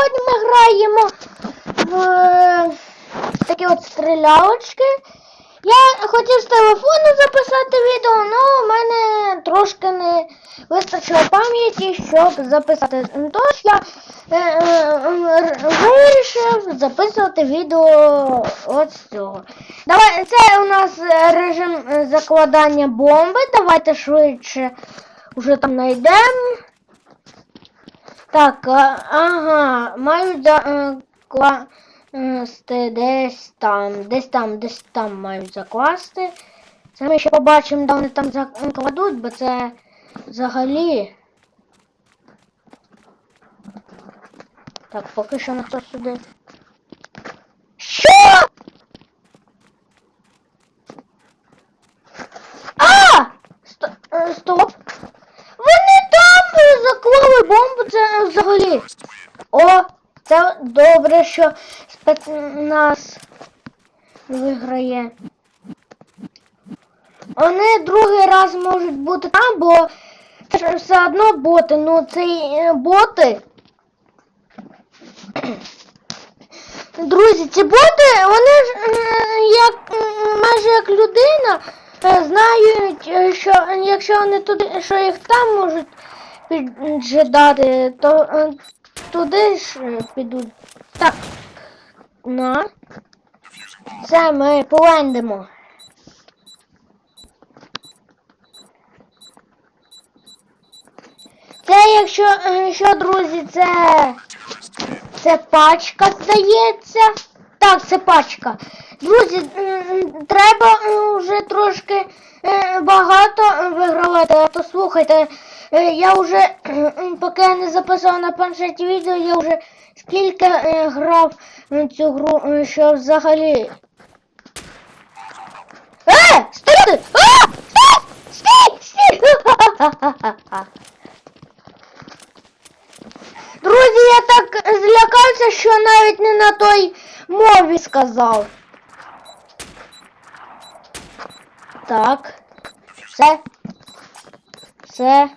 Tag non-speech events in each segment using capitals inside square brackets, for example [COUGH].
сьогодні ми граємо в е, такі от стрілялочки. Я хотів з телефону записати відео, але в мене трошки не вистачило пам'яті, щоб записати. Тож я е, е, вирішив записувати відео от з цього. Давай, це у нас режим закладання бомби. Давайте швидше вже там знайдемо. Так, ага, мають закласти десь там, десь там, десь там мають закласти. Це ми ще побачимо, де вони там закладуть, бо це взагалі. Так, поки що ніхто сюди. Що? А! Сто- е, Стоп! Вони там е, заклали бомбу, це взагалі. О, це добре, що спецназ виграє. Вони другий раз можуть бути там, бо це ж все одно боти. Ну, це е, боти. [CLEARS THROAT] Друзі, ці боти, вони ж е, як майже як людина е, знають, що якщо вони туди, що їх там можуть піджидати, то туди ж е, підуть. Так. На. Це ми полендимо. Це якщо, е, що, друзі, це. Це пачка, здається. Так, це пачка. Друзі, треба вже трошки е, багато вигравати, а то слухайте, е, я вже, м, поки я не записав на планшеті відео, я вже скільки е, грав в цю гру, е, що взагалі. Е! Стояти! А! Стій! Стій! [LAUGHS] Друзі, я так злякався, що навіть не на той мові сказав. Так. Все. Все.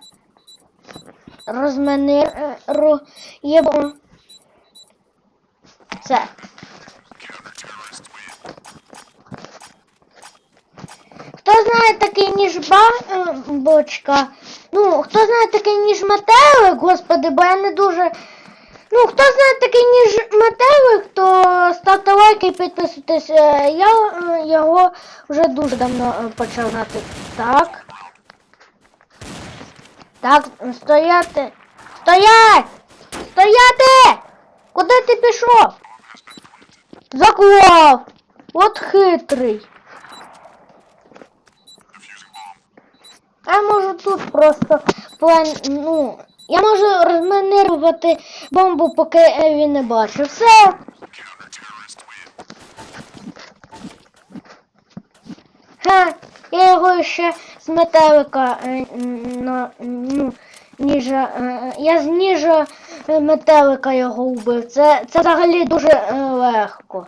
Розменируємо. Все. Хто знає такий ніж ба... е? Ну, хто знає такий ніж метелик, господи, бо я не дуже. Ну, хто знає такий ніж метелик, то ставте лайки і підписуйтесь. Е, Я е, його вже дуже давно е, почав грати. Так. Так, стояти. Стоять! Стояти! Куди ти пішов? Заклав! От хитрий. Я можу тут просто план, ну, я можу розмінирувати бомбу, поки е, він не бачить. Все. Ха, я його ще з метелика е, на, ну, ніжа, е, я з ніжа е, метелика його вбив. Це, це взагалі дуже легко.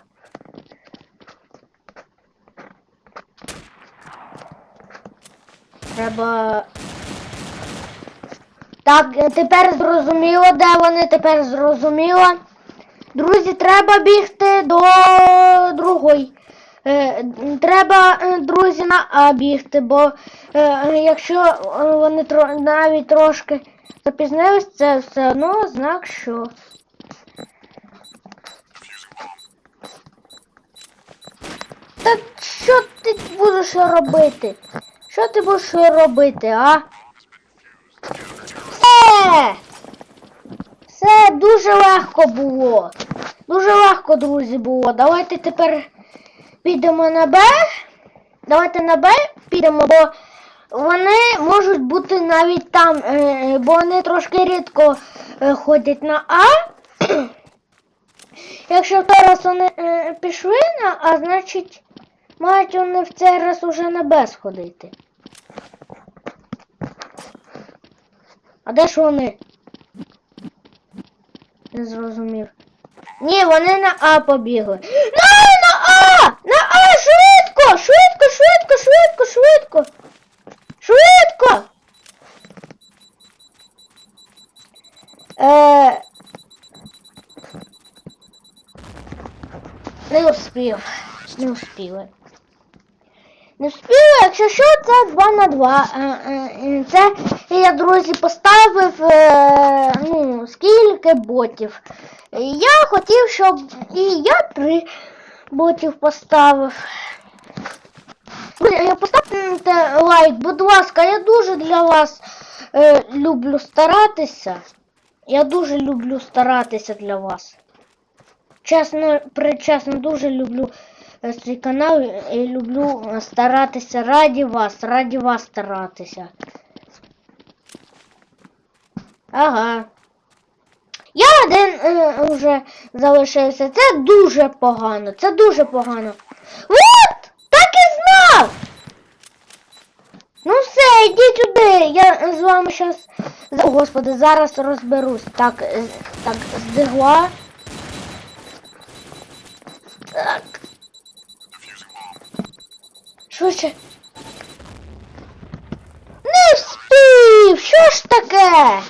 Треба. Так, тепер зрозуміло, де вони, тепер зрозуміло. Друзі, треба бігти до другої. Е, треба, е, друзі, на А бігти, бо е, якщо вони навіть трошки запізнились, це все одно знак, що. Та що ти будеш робити? Що ти будеш робити, а? Все! Все дуже легко було. Дуже легко, друзі, було. Давайте тепер підемо на Б. Давайте на Б підемо, бо вони можуть бути навіть там, е, бо вони трошки рідко е, ходять на А. [CLEARS THROAT] Якщо в той раз вони е, пішли на А, значить мають вони в цей раз уже на Б сходити. А де ж вони? Не зрозумів. Ні, вони на А побігли. Швидко! Швидко, швидко, швидко, швидко! Швидко! Е, Не успів. Не успіли. Не встигли, якщо що, це 2 на 2. Е, е, Це я, друзі, поставив е, ну, скільки ботів. Я хотів, щоб і я три ботів поставив. Е, Поставте лайк, будь ласка, я дуже для вас е, люблю старатися. Я дуже люблю старатися для вас. Чесно, причесно, дуже люблю цей канал і люблю е, старатися раді вас, раді вас старатися. Ага. Я один е, вже залишився. Це дуже погано. Це дуже погано. От! Так і знав! Ну все, йдіть сюди. Я з вами зараз. О, господи, зараз розберусь. Так, е, так, здигла. Так. Швидше. Не встиг! Що ж таке?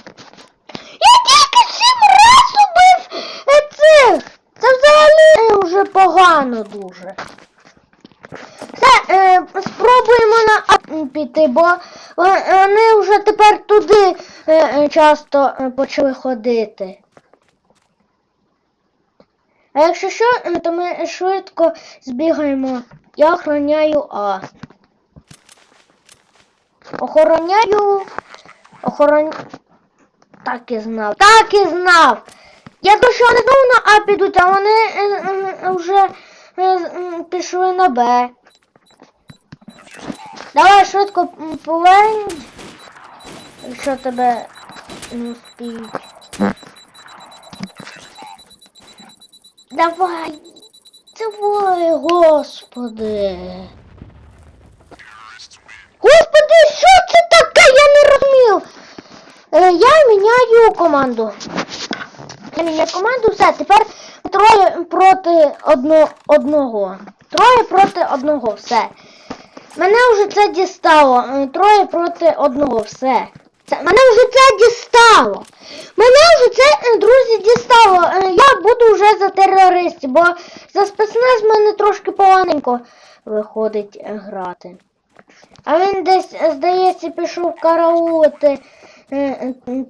Я тільки сім раз убив е, цих! Це взагалі вже погано дуже. Все, е, спробуємо на піти, бо вони вже тепер туди е, е, часто е, почали ходити. А якщо що, е, то ми швидко збігаємо. Я охороняю А. Охороняю. Охорон... Так і знав. Так і знав. Я то що вони знову на А підуть, а вони е, е, вже е, пішли на Б. Давай швидко м, повернь. Якщо тебе не успіють. Давай. Давай, господи. Господи, що це таке? Я не розумів. Е, я міняю команду. Я міняю команду, все, тепер троє проти одно, одного. Троє проти одного, все. Мене вже це дістало. Е, Троє проти одного, все. Це, мене вже це дістало. Мене вже це, е, друзі, дістало. Е, Я буду вже за терористів, бо за спецназ мене трошки поганенько виходить грати. А він десь, здається, пішов караулити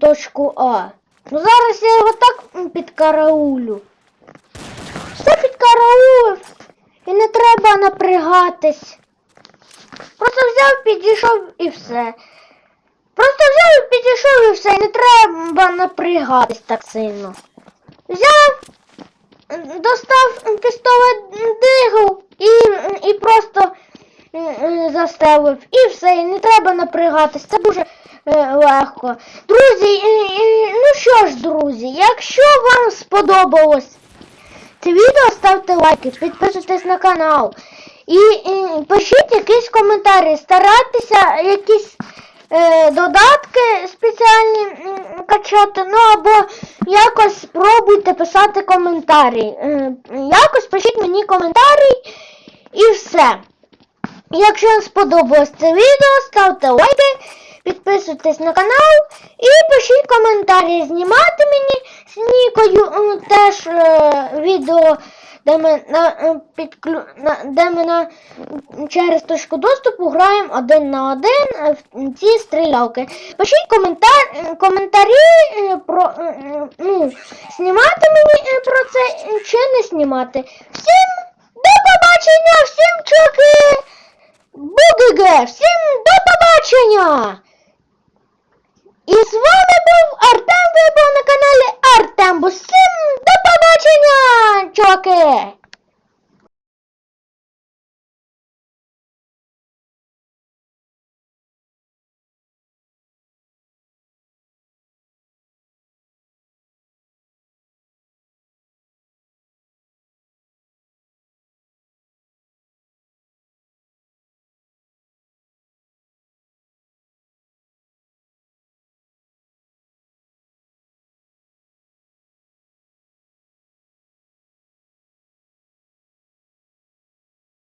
точку А. Ну зараз я його так м, підкараулю. Все підкараулив. І не треба напрягатись. Просто взяв, підійшов і все. Просто взяв і підійшов і все. Не треба напрягатись так сильно. Взяв, достав пістолет дигл і, і просто м, заставив. І все, і не треба напрягатись. Це дуже е, легко. Друзі, ну що ж, друзі, якщо вам сподобалось це відео, ставте лайки, підписуйтесь на канал. І, і пишіть якісь коментарі, старайтеся якісь е, додатки спеціальні качати, ну або якось спробуйте писати коментарі. Е, якось пишіть мені коментарі і все. Якщо вам сподобалось це відео, ставте лайки, підписуйтесь на канал і пишіть коментарі. Знімати мені з Нікою теж е, відео, де ми, на, е, підклю... на, де ми на, через точку доступу граємо один на один е, в ці стрілялки. Пишіть коментар... е, коментарі про ну, знімати мені про це чи не знімати. Всім до побачення, всім чуваки! Бугиге! Всім до побачення! І з вами був Артем,